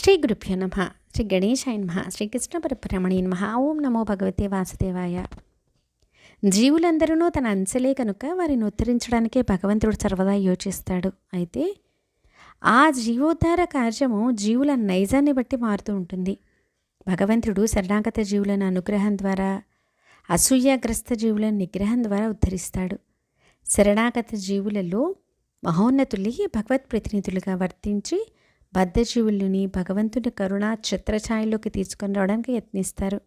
శ్రీ గురుభ్యో నమ శ్రీ గణేశాయ నమ శ్రీకృష్ణ పరబ్రహ్మణి నమ ఓం నమో భగవతే వాసుదేవాయ జీవులందరూ తన అంశలే కనుక వారిని ఉత్తరించడానికే భగవంతుడు సర్వదా యోచిస్తాడు. అయితే ఆ జీవోద్ధార కార్యము జీవుల నైజాన్ని బట్టి మారుతూ ఉంటుంది. భగవంతుడు శరణాగత జీవులను అనుగ్రహం ద్వారా అసూయాగ్రస్త జీవులను నిగ్రహం ద్వారా ఉద్ధరిస్తాడు. శరణాగత జీవులలో మహోన్నతులే భగవత్ ప్రతినిధులుగా వర్తించి బద్ధజీవుల్ని భగవంతుని కరుణ ఛత్రఛాయలోకి తీసుకొని రావడానికి యత్నిస్తారు.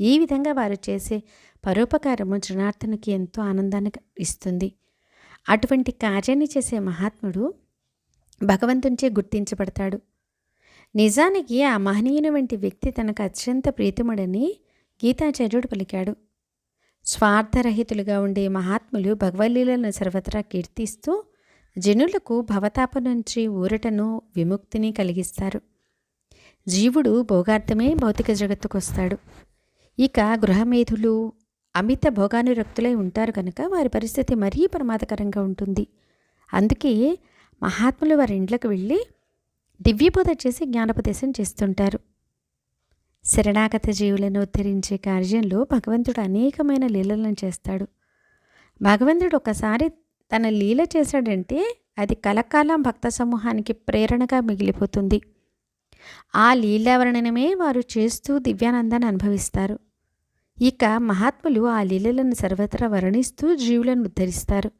ఈ విధంగా వారు చేసే పరోపకారము జనార్దనుకి ఎంతో ఆనందాన్ని ఇస్తుంది. అటువంటి కార్యాన్ని చేసే మహాత్ముడు భగవంతునిచే గుర్తించబడతాడు. నిజానికి ఆ మహనీయుని వంటి వ్యక్తి తనకు అత్యంత ప్రీతిముడని గీతాచార్యుడు పలికాడు. స్వార్థరహితులుగా ఉండే మహాత్ములు భగవల్లీలను సర్వత్రా కీర్తిస్తూ జనులకు భవతాప నుంచి ఊరటను విముక్తిని కలిగిస్తారు. జీవుడు భోగార్థమే భౌతిక జగత్తుకు వస్తాడు ఇక గృహమేధులు అమిత భోగానురక్తులై ఉంటారు కనుక వారి పరిస్థితి మరీ ప్రమాదకరంగా ఉంటుంది. అందుకే మహాత్ములు వారి ఇండ్లకు వెళ్ళి దివ్యబోధ చేసి జ్ఞానోపదేశం చేస్తుంటారు. శరణాగత జీవులను ఉద్ధరించే కార్యంలో భగవంతుడు అనేకమైన లీలలను చేస్తాడు. భగవంతుడు ఒకసారి తన లీల చేశాడంటే అది కలకాలం భక్త సమూహానికి ప్రేరణగా మిగిలిపోతుంది. ఆ లీలావర్ణనమే వారు చేస్తూ దివ్యానందాన్ని అనుభవిస్తారు. ఇక మహాత్ములు ఆ లీలలను సర్వత్రా వర్ణిస్తూ జీవులను ఉద్ధరిస్తారు.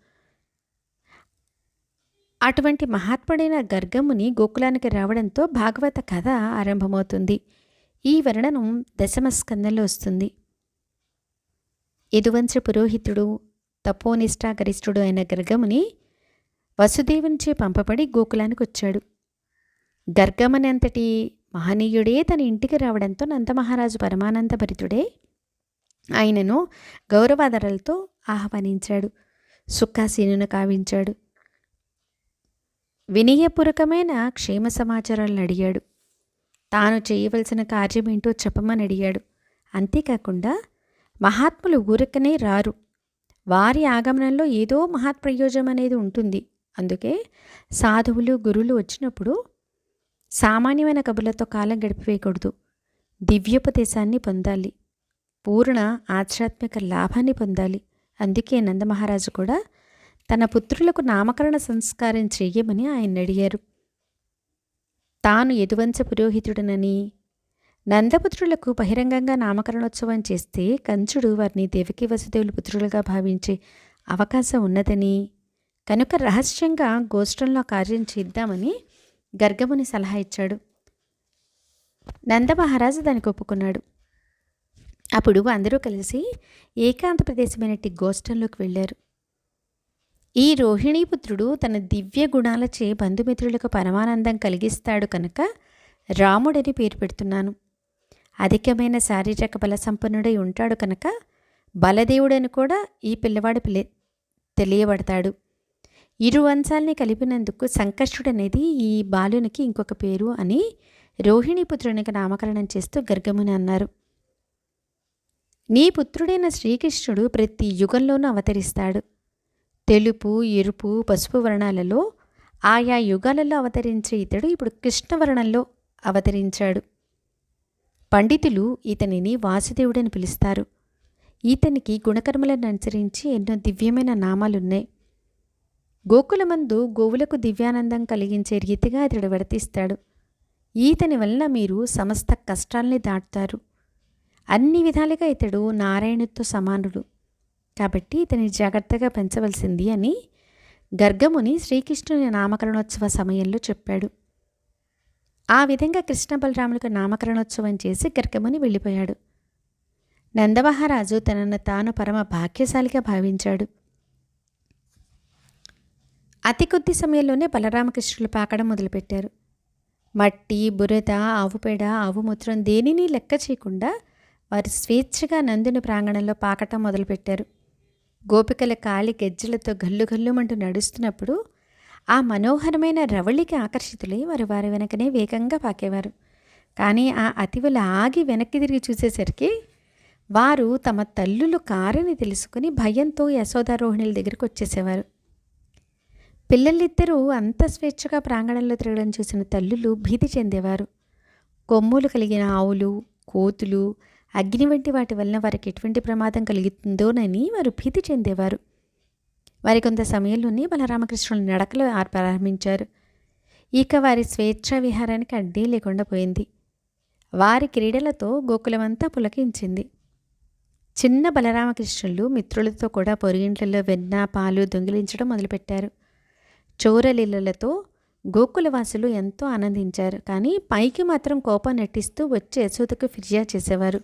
అటువంటి మహాత్ముడైన గర్గముని గోకులానికి రావడంతో భాగవత కథ ఆరంభమవుతుంది. ఈ వర్ణనం దశమస్కందంలో వస్తుంది. యదువంశ పురోహితుడు తపోనిష్టాగరిష్ఠుడు అయిన గర్గముని వసుదేవునిచే పంపబడి గోకులానికి వచ్చాడు. గర్గమనంతటి మహనీయుడే తన ఇంటికి రావడంతో నందమహారాజు పరమానంద భరితుడే ఆయనను గౌరవాదరలతో ఆహ్వానించాడు. సుఖాసీనును కావించాడు. వినయపూర్వకమైన క్షేమ సమాచారాలను అడిగాడు. తాను చేయవలసిన కార్యమేంటో చెప్పమని అడిగాడు. అంతేకాకుండా మహాత్ములు ఊరకనే రారు. వారి ఆగమనంలో ఏదో మహత్ప్రయోజనం అనేది ఉంటుంది. అందుకే సాధువులు గురువులు వచ్చినప్పుడు సామాన్యమైన కబుర్లతో కాలం గడిపివేయకూడదు. దివ్యోపదేశాన్ని పొందాలి. పూర్ణ ఆధ్యాత్మిక లాభాన్ని పొందాలి. అందుకే నందమహారాజు కూడా తన పుత్రులకు నామకరణ సంస్కారం చేయమని ఆయన అడిగారు. తాను యదువంశ పురోహితుడనని నందపుత్రులకు బహిరంగంగా నామకరణోత్సవం చేస్తే కంచుడు వారిని దేవకీ వసుదేవుల పుత్రులుగా భావించే అవకాశం ఉన్నదని కనుక రహస్యంగా గోష్ఠంలో కార్యం చేద్దామని గర్గముని సలహా ఇచ్చాడు. నందమహారాజు దానికి ఒప్పుకున్నాడు. అప్పుడు అందరూ కలిసి ఏకాంత ప్రదేశమైనటి గోష్ఠంలోకి వెళ్ళారు. ఈ రోహిణీపుత్రుడు తన దివ్య గుణాలచే బంధుమిత్రులకు పరమానందం కలిగిస్తాడు కనుక రాముడని పేరు పెడుతున్నాను. అధికమైన శారీరక బల సంపన్నుడై ఉంటాడు కనుక బలదేవుడని కూడా ఈ పిల్లవాడు పిలి తెలియబడతాడు. ఇరు వంశాల్ని కలిపినందుకు సంకష్టుడనేది ఈ బాలునికి ఇంకొక పేరు అని రోహిణీపుత్రునికి నామకరణం చేస్తూ గర్గముని అన్నారు. నీ పుత్రుడైన శ్రీకృష్ణుడు ప్రతి యుగంలోనూ అవతరిస్తాడు. తెలుపు ఎరుపు పసుపు వర్ణాలలో ఆయా యుగాలలో అవతరించే ఇతడు ఇప్పుడు కృష్ణవర్ణంలో అవతరించాడు. పండితులు ఇతనిని వాసుదేవుడని పిలుస్తారు. ఈతనికి గుణకర్మలను అనుసరించి ఎన్నో దివ్యమైన నామాలున్నాయి. గోకులమందు గోవులకు దివ్యానందం కలిగించే రీతిగా ఇతడు వర్తిస్తాడు ఈతని వలన మీరు సమస్త కష్టాల్ని దాటుతారు. అన్ని విధాలుగా ఇతడు నారాయణుతో సమానుడు. కాబట్టి ఇతని జాగ్రత్తగా పెంచవలసింది అని గర్గముని శ్రీకృష్ణుని నామకరణోత్సవ సమయంలో చెప్పాడు. ఆ విధంగా కృష్ణ బలరాములకు నామకరణోత్సవం చేసి గర్గముని వెళ్ళిపోయాడు. నందమహారాజు తనను తాను పరమ భాగ్యశాలిగా భావించాడు. అతి కొద్ది సమయంలోనే బలరామకృష్ణులు పాకడం మొదలుపెట్టారు. మట్టి బురద ఆవుపేడ ఆవుమూత్రం దేనిని లెక్క చేయకుండా వారు స్వేచ్ఛగా నందుని ప్రాంగణంలో పాకటం మొదలుపెట్టారు. గోపికల కాలి గెజ్జలతో గల్లు గల్లుమంటూ నడుస్తున్నప్పుడు ఆ మనోహరమైన రవళికి ఆకర్షితులై వారు వారి వెనకనే వేగంగా పాకేవారు. కానీ ఆ అతివల ఆగి వెనక్కి తిరిగి చూసేసరికి వారు తమ తల్లులు కారని తెలుసుకుని భయంతో యశోదారోహిణుల దగ్గరికి వచ్చేసేవారు. పిల్లలిద్దరూ అంత స్వేచ్ఛగా ప్రాంగణంలో తిరగడం చూసిన తల్లులు భీతి చెందేవారు. కొమ్ములు కలిగిన ఆవులు కోతులు అగ్ని వంటి వాటి వలన వారికి ఎటువంటి ప్రమాదం కలుగుతుందోనని వారు భీతి చెందేవారు. వారి కొంత సమయంలోనే బలరామకృష్ణుల నడకలు ఆర్ ప్రారంభించారు. ఇక వారి స్వేచ్ఛా విహారానికి అడ్డీ లేకుండా పోయింది. వారి క్రీడలతో గోకులమంతా పులకించింది. చిన్న బలరామకృష్ణులు మిత్రులతో కూడా పొరిగింట్లలో వెన్న పాలు దొంగిలించడం మొదలుపెట్టారు. చోరలీలలతో గోకులవాసులు ఎంతో ఆనందించారు. కానీ పైకి మాత్రం కోపం నటిస్తూ వచ్చే యశోదకు ఫిర్యాదు చేసేవారు.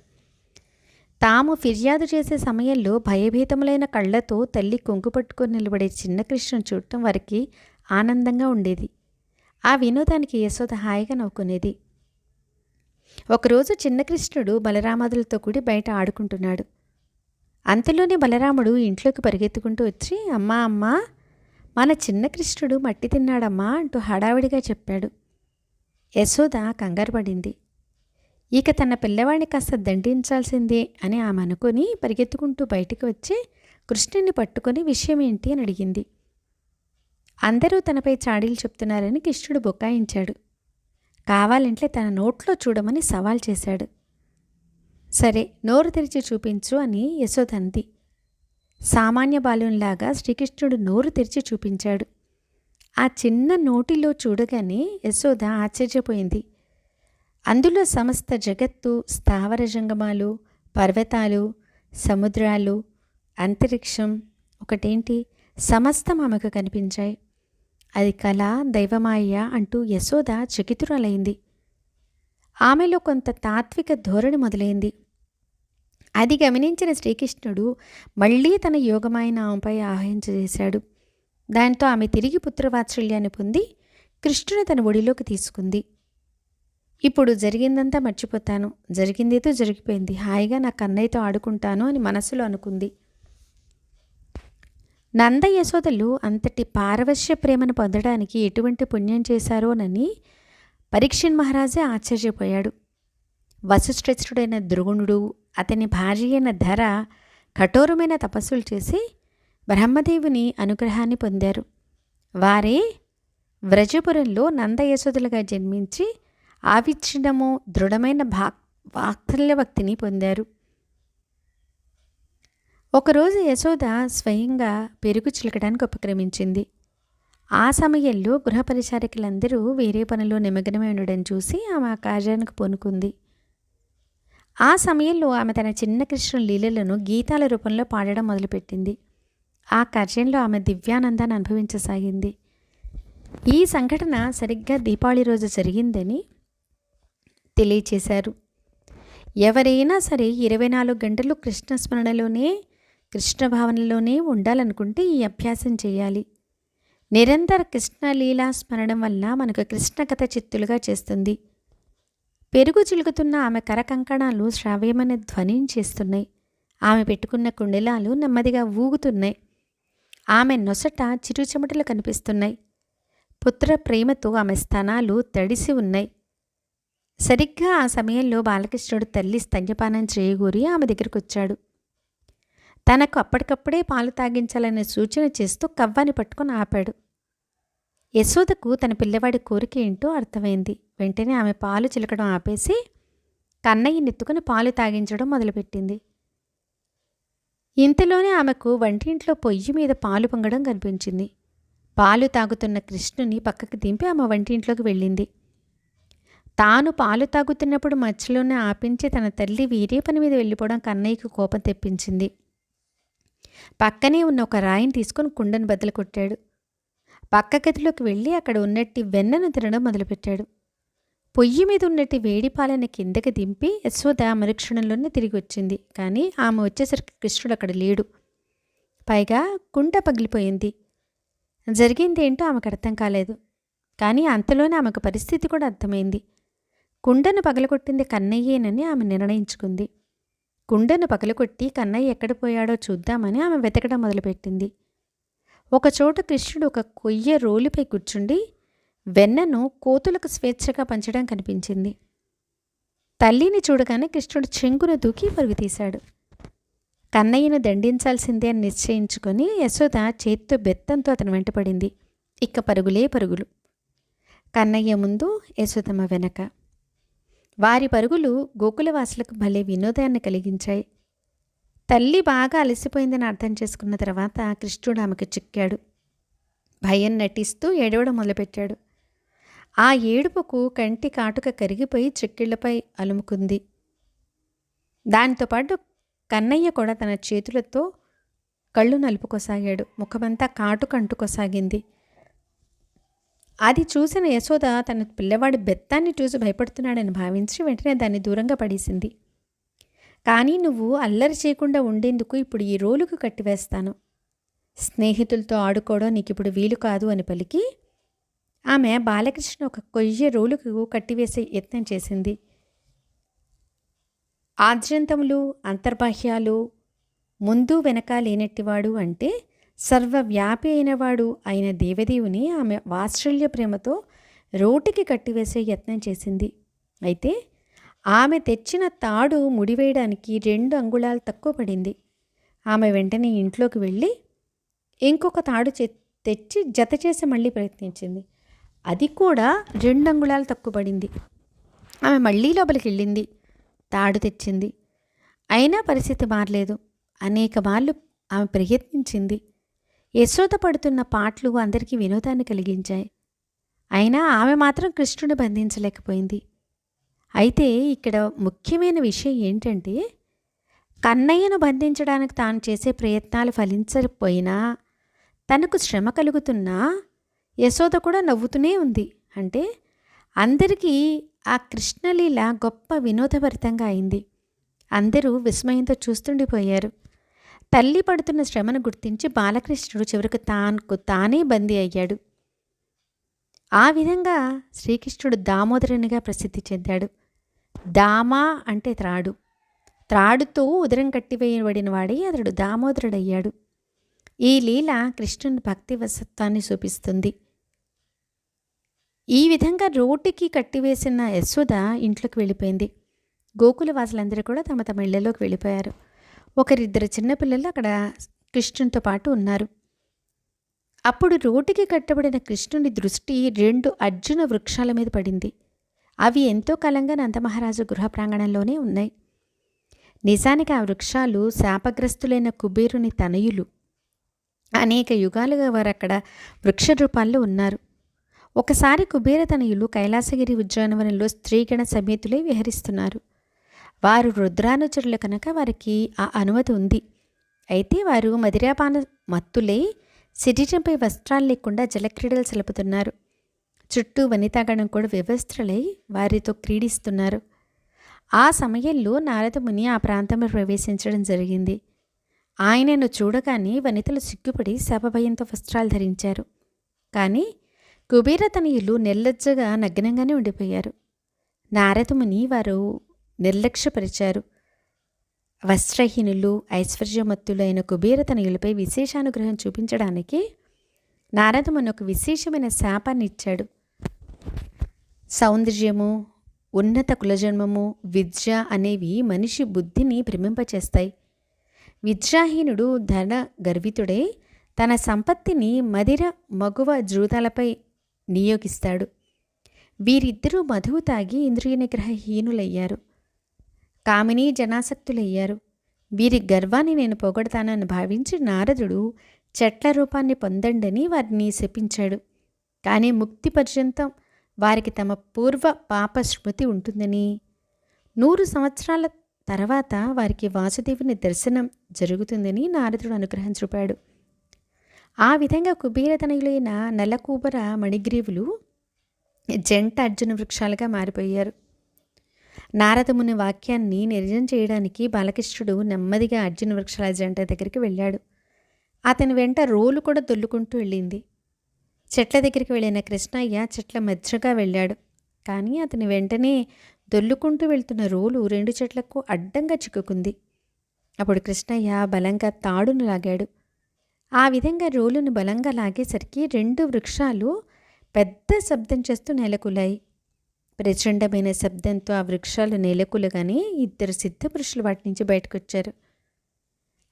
తాము ఫిర్యాదు చేసే సమయంలో భయభీతములైన కళ్ళతో తల్లి కొంగు పట్టుకొని నిలబడే చిన్న కృష్ణను చూడటం వారికి ఆనందంగా ఉండేది. ఆ వినోదానికి యశోద హాయిగా నవ్వుకునేది. ఒకరోజు చిన్న కృష్ణుడు బలరామాదులతో కూడి బయట ఆడుకుంటున్నాడు. అంతలోనే బలరాముడు ఇంట్లోకి పరిగెత్తుకుంటూ వచ్చి అమ్మా అమ్మా మన చిన్న కృష్ణుడు మట్టి తిన్నాడమ్మా అంటూ హడావిడిగా చెప్పాడు. యశోద కంగారు పడింది. ఇక తన పిల్లవాడిని కాస్త దండించాల్సిందే అని ఆమె అనుకుని పరిగెత్తుకుంటూ బయటికి వచ్చి కృష్ణుని పట్టుకొని విషయం ఏంటి అని అడిగింది. అందరూ తనపై చాడీలు చెప్తున్నారని కృష్ణుడు బొక్కాయించాడు కావాలంటే తన నోట్లో చూడమని సవాల్ చేశాడు. సరే నోరు తెరిచి చూపించు అని యశోద అంది. సామాన్య బాలునిలాగా శ్రీకృష్ణుడు నోరు తెరిచి చూపించాడు. ఆ చిన్న నోటిలో చూడగానే యశోద ఆశ్చర్యపోయింది. అందులో సమస్త జగత్తు స్థావర జంగమాలు పర్వతాలు సముద్రాలు అంతరిక్షం ఒకటేంటి? సమస్తం ఆమెకు కనిపించాయి. అది కళ దైవమాయ అంటూ యశోద చకితురాలైంది. ఆమెలో కొంత తాత్విక ధోరణి మొదలైంది. అది గమనించిన శ్రీకృష్ణుడు మళ్ళీ తన యోగమైన ఆమెపై ఆహ్వానించేశాడు. దాంతో ఆమె తిరిగి పుత్రవాత్సల్యాన్ని పొంది కృష్ణుని తన ఒడిలోకి తీసుకుంది. ఇప్పుడు జరిగిందంతా మర్చిపోతాను. జరిగిందేదో జరిగిపోయింది. హాయిగా నా కన్నయ్యతో ఆడుకుంటాను అని మనసులో అనుకుంది. నంద యశోదలు అంతటి పారవశ్య ప్రేమను పొందడానికి ఎటువంటి పుణ్యం చేశారోనని పరీక్షణ్ మహారాజే ఆశ్చర్యపోయాడు. వసుశ్రేష్ఠుడైన ద్రుగుణుడు అతని భార్య అయిన ధర కఠోరమైన తపస్సులు చేసి బ్రహ్మదేవుని అనుగ్రహాన్ని పొందారు. వారే వ్రజపురంలో నంద యశోదలుగా జన్మించి ఆవిచ్చినము దృఢమైన భా వాత్సల్య భక్తిని పొందారు. ఒకరోజు యశోద స్వయంగా పెరుగు చిలకడానికి ఉపక్రమించింది. ఆ సమయంలో గృహ పరిచారికలందరూ వేరే పనిలో నిమగ్నమై ఉండడం చూసి ఆమె ఆ కార్యానికి పూనుకుంది. ఆ సమయంలో ఆమె తన చిన్న కృష్ణ లీలలను గీతాల రూపంలో పాడడం మొదలుపెట్టింది. ఆ కార్యంలో ఆమె దివ్యానందాన్ని అనుభవించసాగింది. ఈ సంఘటన సరిగ్గా దీపావళి రోజు జరిగిందని తెలియచేశారు. ఎవరైనా సరే ఇరవై నాలుగు గంటలు కృష్ణ స్మరణలోనే కృష్ణ భావనలోనే ఉండాలనుకుంటే ఈ అభ్యాసం చేయాలి. నిరంతర కృష్ణలీలా స్మరణం వల్ల మనకు కృష్ణ కథ చిత్తులుగా చేస్తుంది. పెరుగు చిలుకుతున్న ఆమె కరకంకణాలు శ్రావ్యమైన ధ్వనించేస్తున్నాయి ఆమె పెట్టుకున్న కుండలాలు నెమ్మదిగా ఊగుతున్నాయి. ఆమె నొసట చిరుచెమటలు కనిపిస్తున్నాయి. పుత్ర ప్రేమతో ఆమె స్థనాలు తడిసి ఉన్నాయి. సరిగ్గా ఆ సమయంలో బాలకృష్ణుడు తల్లి స్తన్యపానం చేయగూరి ఆమె దగ్గరకు వచ్చాడు తనకు అప్పటికప్పుడే పాలు తాగించాలనే సూచన చేస్తూ కవ్వాని పట్టుకొని ఆపాడు. యశోదకు తన పిల్లవాడి కోరిక ఏంటో అర్థమైంది. వెంటనే ఆమె పాలు చిలకడం ఆపేసి కన్నయ్య నెత్తుకుని పాలు తాగించడం మొదలుపెట్టింది. ఇంతలోనే ఆమెకు వంటింట్లో పొయ్యి మీద పాలు పొంగడం కనిపించింది. పాలు తాగుతున్న కృష్ణుని పక్కకు దింపి ఆమె వంటింట్లోకి వెళ్ళింది. తాను పాలు తాగుతున్నప్పుడు మధ్యలోనే ఆపించి తన తల్లి వీరే పని మీద వెళ్ళిపోవడం కన్నయ్యకు కోపం తెప్పించింది. పక్కనే ఉన్న ఒక రాయిని తీసుకొని కుండను బద్దలు కొట్టాడు. పక్క గదిలోకి వెళ్ళి అక్కడ ఉన్నట్టు వెన్నను తినడం మొదలుపెట్టాడు. పొయ్యి మీద ఉన్నట్టు వేడి పాలన కిందకి దింపి యశోద మరుక్షణంలోనే తిరిగి వచ్చింది. కానీ ఆమె వచ్చేసరికి కృష్ణుడు అక్కడ లేడు. పైగా కుంట పగిలిపోయింది. జరిగిందేంటో ఆమెకు అర్థం కాలేదు. కానీ అంతలోనే ఆమెకు పరిస్థితి కూడా అర్థమైంది. కుండను పగలగొట్టింది కన్నయ్యేనని ఆమె నిర్ణయించుకుంది. కుండను పగలగొట్టి కన్నయ్య ఎక్కడ పోయాడో చూద్దామని ఆమె వెతకడం మొదలుపెట్టింది. ఒకచోట కృష్ణుడు ఒక కొయ్య రోలుపై కూర్చుండి వెన్నను కోతులకు స్వేచ్ఛగా పంచడం కనిపించింది. తల్లిని చూడగానే కృష్ణుడు చెంగున దూకి పరుగు తీశాడు. కన్నయ్యను దండించాల్సిందే అని నిశ్చయించుకొని యశోద చేత్తో బెత్తంతో అతను వెంటపడింది ఇక పరుగులే పరుగులు. కన్నయ్య ముందు యశోదమ్మ వెనక. వారి పరుగులు గోకులవాసులకు భలే వినోదాన్ని కలిగించాయి. తల్లి బాగా అలసిపోయిందని అర్థం చేసుకున్న తర్వాత కృష్ణుడు ఆమెకు చిక్కాడు. భయం నటిస్తూ ఏడవడం మొదలుపెట్టాడు. ఆ ఏడుపుకు కంటి కాటుక కరిగిపోయి చిక్కిళ్ళపై అలుముకుంది. దాంతోపాటు కన్నయ్య కూడా తన చేతులతో కళ్ళు నలుపుకోసాగాడు. ముఖమంతా కాటుక అంటుకోసాగింది. అది చూసిన యశోద తన పిల్లవాడి బెత్తాన్ని చూసి భయపడుతున్నాడని భావించి వెంటనే దాన్ని దూరంగా పడేసింది. కానీ నువ్వు అల్లరి చేయకుండా ఉండేందుకు ఇప్పుడు ఈ రోలుకు కట్టివేస్తాను. స్నేహితులతో ఆడుకోవడం నీకు ఇప్పుడు వీలు కాదు అని పలికి ఆమె బాలకృష్ణ ఒక కొయ్య రోలుకు కట్టివేసే యత్నం చేసింది. ఆద్యంతములు అంతర్బాహ్యాలు ముందు వెనక లేనట్టివాడు అంటే సర్వవ్యాపి అయినవాడు అయిన దేవదేవుని ఆమె వాత్సల్య ప్రేమతో రోటికి కట్టివేసే యత్నం చేసింది. అయితే ఆమె తెచ్చిన తాడు ముడివేయడానికి రెండు అంగుళాలు తక్కువ పడింది. ఆమె వెంటనే ఇంట్లోకి వెళ్ళి ఇంకొక తాడు తెచ్చి జత చేసి మళ్ళీ ప్రయత్నించింది. అది కూడా రెండు అంగుళాలు తక్కువ పడింది. ఆమె మళ్ళీ లోపలికి వెళ్ళింది. తాడు తెచ్చింది. అయినా పరిస్థితి మారలేదు. అనేక మార్లు ఆమె ప్రయత్నించింది. యశోద పడుతున్న పాటలు అందరికీ వినోదాన్ని కలిగించాయి. అయినా ఆమె మాత్రం కృష్ణుని బంధించలేకపోయింది. అయితే ఇక్కడ ముఖ్యమైన విషయం ఏంటంటే కన్నయ్యను బంధించడానికి తాను చేసే ప్రయత్నాలు ఫలించకపోయినా తనకు శ్రమ కలుగుతున్నా యశోద కూడా నవ్వుతూనే ఉంది. అంటే అందరికీ ఆ కృష్ణలీల గొప్ప వినోదభరితంగా అయింది. అందరూ విస్మయంతో చూస్తుండిపోయారు. తల్లి పడుతున్న శ్రమను గుర్తించి బాలకృష్ణుడు చివరకు తానుకు తానే బందీ అయ్యాడు. ఆ విధంగా శ్రీకృష్ణుడు దామోదరునిగా ప్రసిద్ధి చెందాడు. దామా అంటే త్రాడు. త్రాడుతో ఉదరం కట్టివేయబడిన వాడే అతడు దామోదరుడయ్యాడు. ఈ లీల కృష్ణుని భక్తి వసత్వాన్ని చూపిస్తుంది. ఈ విధంగా రోటికి కట్టివేసిన యశోద ఇంట్లోకి వెళ్ళిపోయింది. గోకుల వాసులందరూ కూడా తమ తమ ఇళ్ళలోకి వెళ్ళిపోయారు. ఒకరిద్దరు చిన్నపిల్లలు అక్కడ కృష్ణునితో పాటు ఉన్నారు. అప్పుడు రోటికి కట్టబడిన కృష్ణుని దృష్టి రెండు అర్జున వృక్షాల మీద పడింది. అవి ఎంతో కాలంగా నందమహారాజు గృహ ప్రాంగణంలోనే ఉన్నాయి. నిజానికి ఆ వృక్షాలు శాపగ్రస్తులైన కుబేరుని తనయులు. అనేక యుగాలుగా వారు అక్కడ వృక్ష రూపాల్లో ఉన్నారు. ఒకసారి కుబేర తనయులు కైలాసగిరి ఉద్యానవనంలో స్త్రీగణ సమేతులై విహరిస్తున్నారు. వారు రుద్రానుచరులు కనుక వారికి ఆ అనుమతి ఉంది. అయితే వారు మదిరాపాన మత్తులై శరీరంపై వస్త్రాలు లేకుండా జలక్రీడలు సెలుపుతున్నారు చుట్టూ వనితాగణం కూడా వ్యవస్థలై వారితో క్రీడిస్తున్నారు. ఆ సమయంలో నారదముని ఆ ప్రాంతంలో ప్రవేశించడం జరిగింది. ఆయనను చూడగానే వనితలు సిగ్గుపడి శపభయంతో వస్త్రాలు ధరించారు. కానీ కుబేర తనయులు నిర్లజ్జగా నగ్నంగానే ఉండిపోయారు. నారదముని వారు నిర్లక్ష్యపరిచారు. వస్త్రహీనులు ఐశ్వర్యమత్తులైన కుబేరతనయులపై విశేషానుగ్రహం చూపించడానికి నారదముని ఒక విశేషమైన శాపాన్ని ఇచ్చాడు. సౌందర్యము ఉన్నత కులజన్మము విద్య అనేవి మనిషి బుద్ధిని భ్రమింపచేస్తాయి. విద్యాహీనుడు ధన గర్వితుడై తన సంపత్తిని మదిర మగువ జూతాలపై నియోగిస్తాడు. వీరిద్దరూ మధువు తాగి ఇంద్రియ నిగ్రహహీనులయ్యారు. కామిని జనాసక్తులయ్యారు. వీరి గర్వాన్ని నేను పొగడతానని భావించి నారదుడు చెట్ల రూపాన్ని పొందండని వారిని శపించాడు. కానీ ముక్తి పర్యంతం వారికి తమ పూర్వ పాప స్మృతి ఉంటుందని. నూరు సంవత్సరాల తర్వాత వారికి వాసుదేవుని దర్శనం జరుగుతుందని నారదుడు అనుగ్రహం చూపాడు. ఆ విధంగా కుబేరతనయులైన నలకూబర మణిగ్రీవులు జంట అర్జున వృక్షాలుగా మారిపోయారు. నారదముని వాక్యాన్ని నిర్జం చేయడానికి బాలకృష్ణుడు నెమ్మదిగా అర్జున వృక్షాల జంట దగ్గరికి వెళ్ళాడు. అతని వెంట రోలు కూడా దొల్లుకుంటూ వెళ్ళింది. చెట్ల దగ్గరికి వెళ్ళిన కృష్ణయ్య చెట్ల మధ్యగా వెళ్ళాడు. కానీ అతని వెంటనే దొల్లుకుంటూ వెళ్తున్న రోలు రెండు చెట్లకు అడ్డంగా చిక్కుకుంది. అప్పుడు కృష్ణయ్య బలంగా తాడును లాగాడు. ఆ విధంగా రోలును బలంగా లాగేసరికి రెండు వృక్షాలు పెద్ద శబ్దం చేస్తూ నెలకులాయి ప్రచండమైన శబ్దంతో ఆ వృక్షాలు నేలకులుగానే ఇద్దరు సిద్ధపురుషులు వాటి నుంచి బయటకు వచ్చారు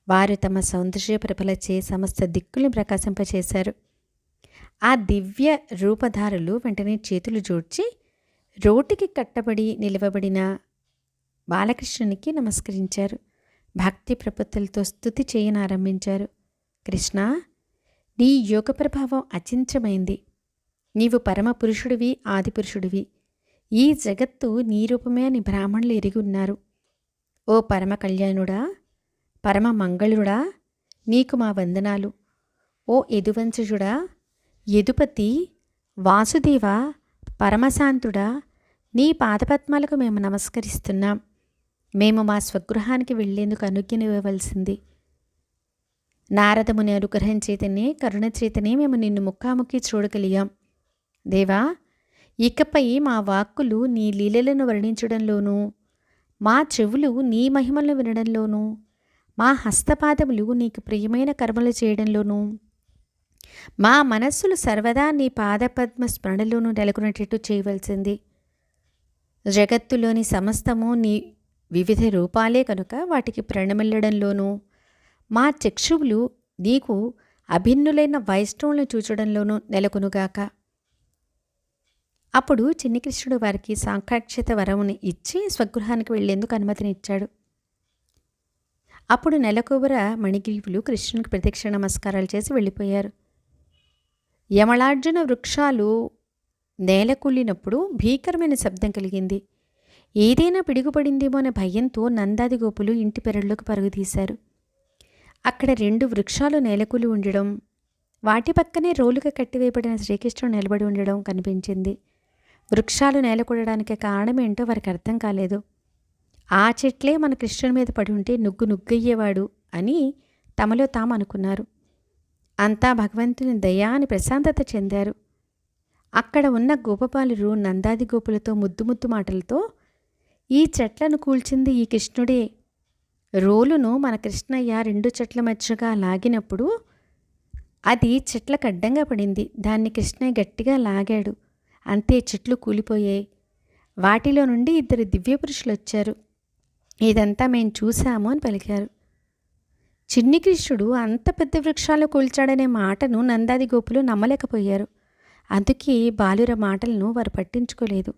వారు తమ సౌందర్య ప్రభలచే సమస్త దిక్కులను ప్రకాశింపచేశారు. ఆ దివ్య రూపధారులు వెంటనే చేతులు జోడ్చి రోటికి కట్టబడి నిలవబడిన బాలకృష్ణునికి నమస్కరించారు. భక్తి ప్రపత్తులతో స్థుతి చేయనారంభించారు కృష్ణ నీ యోగ ప్రభావం అచించమైంది. నీవు పరమ పురుషుడివి ఆదిపురుషుడివి ఈ జగత్తు నీ రూపమే అని బ్రాహ్మణులు ఎరిగి ఉన్నారు. ఓ పరమ కళ్యాణుడా పరమ మంగళుడా నీకు మా వందనాలు. ఓ యదువంశజుడా యదుపతి వాసుదేవ పరమశాంతుడా నీ పాదపద్మాలకు మేము నమస్కరిస్తున్నాం. మేము మా స్వగృహానికి వెళ్ళేందుకు అనుజ్ఞనివ్వవలసింది నారదముని అనుగ్రహం చేతనే కరుణ చేతనే మేము నిన్ను ముఖాముఖి చూడగలిగాం. దేవా ఇకపై మా వాక్కులు నీ లీలలను వర్ణించడంలోనూ మా చెవులు నీ మహిమలను వినడంలోనూ మా హస్తపాదములు నీకు ప్రియమైన కర్మలు చేయడంలోనూ మా మనస్సులు సర్వదా నీ పాదపద్మ స్మరణలోనూ నెలకొనేటట్టు చేయవలసింది. జగత్తులోని సమస్తము నీ వివిధ రూపాలే కనుక వాటికి ప్రణమిల్లడంలోనూ మా చక్షువులు నీకు అభిన్నులైన వైష్ణవులను చూచడంలోనూ నెలకొనుగాక. అప్పుడు చిన్ని కృష్ణుడు వారికి సాంకాక్షత వరముని ఇచ్చి స్వగృహానికి వెళ్ళేందుకు అనుమతినిచ్చాడు అప్పుడు నెలకొబర మణిగ్రీవులు కృష్ణునికి ప్రదక్షిణ నమస్కారాలు చేసి వెళ్ళిపోయారు. యమళార్జున వృక్షాలు నేలకుళ్ళినప్పుడు భీకరమైన శబ్దం కలిగింది. ఏదైనా పిడుగుపడిందేమో అనే భయంతో నందాది గోపులు ఇంటి పెరళ్ళలోకి పరుగుదీశారు అక్కడ రెండు వృక్షాలు నేలకూలి ఉండడం వాటి పక్కనే రోలుగా కట్టివేయబడిన శ్రీకృష్ణుడు నిలబడి ఉండడం కనిపించింది. వృక్షాలు నేలకూడడానికి కారణం ఏంటో వారికి అర్థం కాలేదు. ఆ చెట్లే మన కృష్ణుని మీద పడి ఉంటే నుగ్గు నుగ్గయ్యేవాడు అని తమలో తాము అనుకున్నారు. అంతా భగవంతుని దయా అని ప్రశాంతత చెందారు. అక్కడ ఉన్న గోపపాలురు నందాది గోపులతో ముద్దు ముద్దు మాటలతో ఈ చెట్లను కూల్చింది ఈ కృష్ణుడే. రోలును మన కృష్ణయ్య రెండు చెట్ల మధ్యగా లాగినప్పుడు అది చెట్లకు అడ్డంగా పడింది. దాన్ని కృష్ణయ్య గట్టిగా లాగాడు. అంతే చెట్లు కూలిపోయాయి. వాటిలో నుండి ఇద్దరు దివ్య పురుషులు వచ్చారు. ఇదంతా మేము చూశాము అని పలికారు. చిన్ని కృష్ణుడు అంత పెద్ద వృక్షాలు కూల్చాడనే మాటను నందాది గోపులు నమ్మలేకపోయారు. అందుకే బాలుర మాటలను వారు పట్టించుకోలేదు.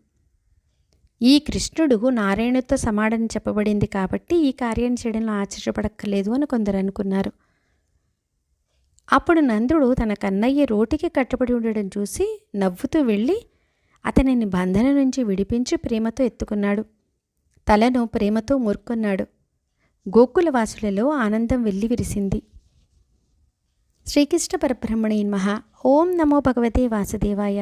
ఈ కృష్ణుడు నారాయణుతో సమాడని చెప్పబడింది కాబట్టి ఈ కార్యాన్ని చేయడంలో ఆశ్చర్యపడక్కర్లేదు అని కొందరు అనుకున్నారు. అప్పుడు నందుడు తన కన్నయ్య రోటికి కట్టబడి ఉండడం చూసి నవ్వుతూ వెళ్ళి అతనిని బంధన నుంచి విడిపించి ప్రేమతో ఎత్తుకున్నాడు. తలను ప్రేమతో మురుక్కున్నాడు గోకులవాసులలో ఆనందం వెళ్ళి విరిసింది శ్రీకృష్ణ పరబ్రహ్మణి మహా ఓం నమో భగవతే వాసుదేవాయ.